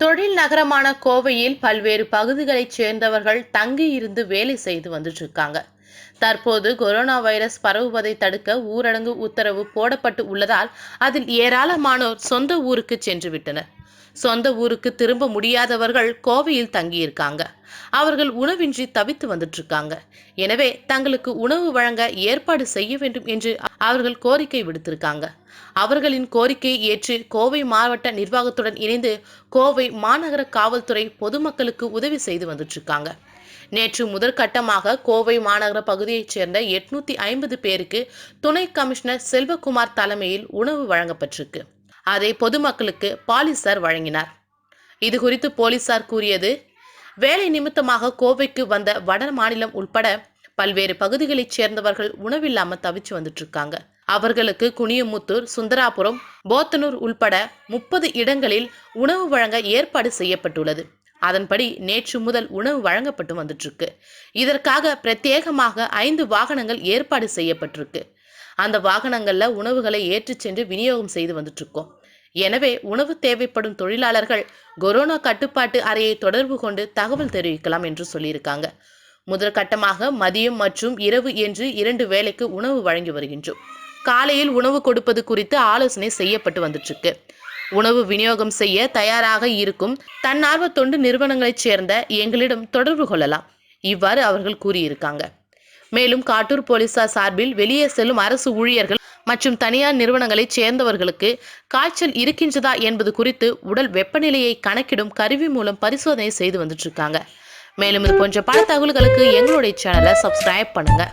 தொழில் நகரமான கோவையில் பல்வேறு பகுதிகளைச் சேர்ந்தவர்கள் தங்கி இருந்து வேலை செய்து வந்துட்டு இருக்காங்க தற்போது கொரோனா வைரஸ் பரவுவதை தடுக்க ஊரடங்கு உத்தரவு போடப்பட்டு உள்ளதால் அதில் ஏராளமானோர் சொந்த ஊருக்கு சென்று விட்டனர். சொந்த ஊருக்கு திரும்ப முடியாதவர்கள் கோவையில் தங்கியிருக்காங்க. அவர்கள் உணவின்றி தவித்து வந்துட்டு இருக்காங்க எனவே தங்களுக்கு உணவு வழங்க ஏற்பாடு செய்ய வேண்டும் என்று அவர்கள் கோரிக்கை விடுத்திருக்காங்க. அவர்களின் கோரிக்கையை ஏற்று கோவை மாவட்ட நிர்வாகத்துடன் இணைந்து கோவை மாநகர காவல்துறை பொதுமக்களுக்கு உதவி செய்து வந்துட்டு இருக்காங்க நேற்று முதற்கட்டமாக கோவை மாநகர பகுதியைச் சேர்ந்த எட்நூத்தி ஐம்பது பேருக்கு துணை கமிஷனர் செல்வகுமார் தலைமையில் உணவு வழங்கப்பட்டிருக்கு. அதை பொதுமக்களுக்கு பாலிசார் வழங்கினார். இது குறித்து போலீசார் கூறியது வேலை நிமித்தமாக கோவைக்கு வந்த வட மாநிலம் உள்பட பல்வேறு பகுதிகளைச் சேர்ந்தவர்கள் உணவில்லாமல் தவிச்சு வந்துட்டு இருக்காங்க அவர்களுக்கு குனியமுத்தூர் சுந்தராபுரம் போத்தனூர் உள்பட முப்பது இடங்களில் உணவு வழங்க ஏற்பாடு செய்யப்பட்டுள்ளது. அதன்படி நேற்று முதல் உணவு வழங்கப்பட்டு வந்துட்டு இருக்கு இதற்காக பிரத்யேகமாக ஐந்து வாகனங்கள் ஏற்பாடு செய்யப்பட்டிருக்கு. அந்த வாகனங்களில் உணவுகளை ஏற்றிச் சென்று விநியோகம் செய்து வந்துட்டுருக்கோம். எனவே உணவு தேவைப்படும் தொழிலாளர்கள் கொரோனா கட்டுப்பாட்டு அறையை தொடர்பு கொண்டு தகவல் தெரிவிக்கலாம் என்று சொல்லியிருக்காங்க. முதற்கட்டமாக மதியம் மற்றும் இரவு என்று இரண்டு வேளைக்கு உணவு வழங்கி வருகின்றோம். காலையில் உணவு கொடுப்பது குறித்து ஆலோசனை செய்யப்பட்டு வந்துட்டுருக்கு. உணவு விநியோகம் செய்ய தயாராக இருக்கும் தன்னார்வ தொண்டு நிறுவனங்களைச் சேர்ந்த எங்களிடம் தொடர்பு கொள்ளலாம். இவ்வாறு அவர்கள் கூறியிருக்காங்க. மேலும் காட்டூர் போலீசார் சார்பில் வெளியே செல்லும் அரசு ஊழியர்கள் மற்றும் தனியார் நிறுவனங்களைச் சேர்ந்தவர்களுக்கு காய்ச்சல் இருக்கின்றதா என்பது குறித்து உடல் வெப்பநிலையை கணக்கிடும் கருவி மூலம் பரிசோதனை செய்து வந்துட்டு இருக்காங்க. மேலும் இது போன்ற பல தகவல்களுக்கு எங்களுடைய சேனலை சப்ஸ்கிரைப் பண்ணுங்க.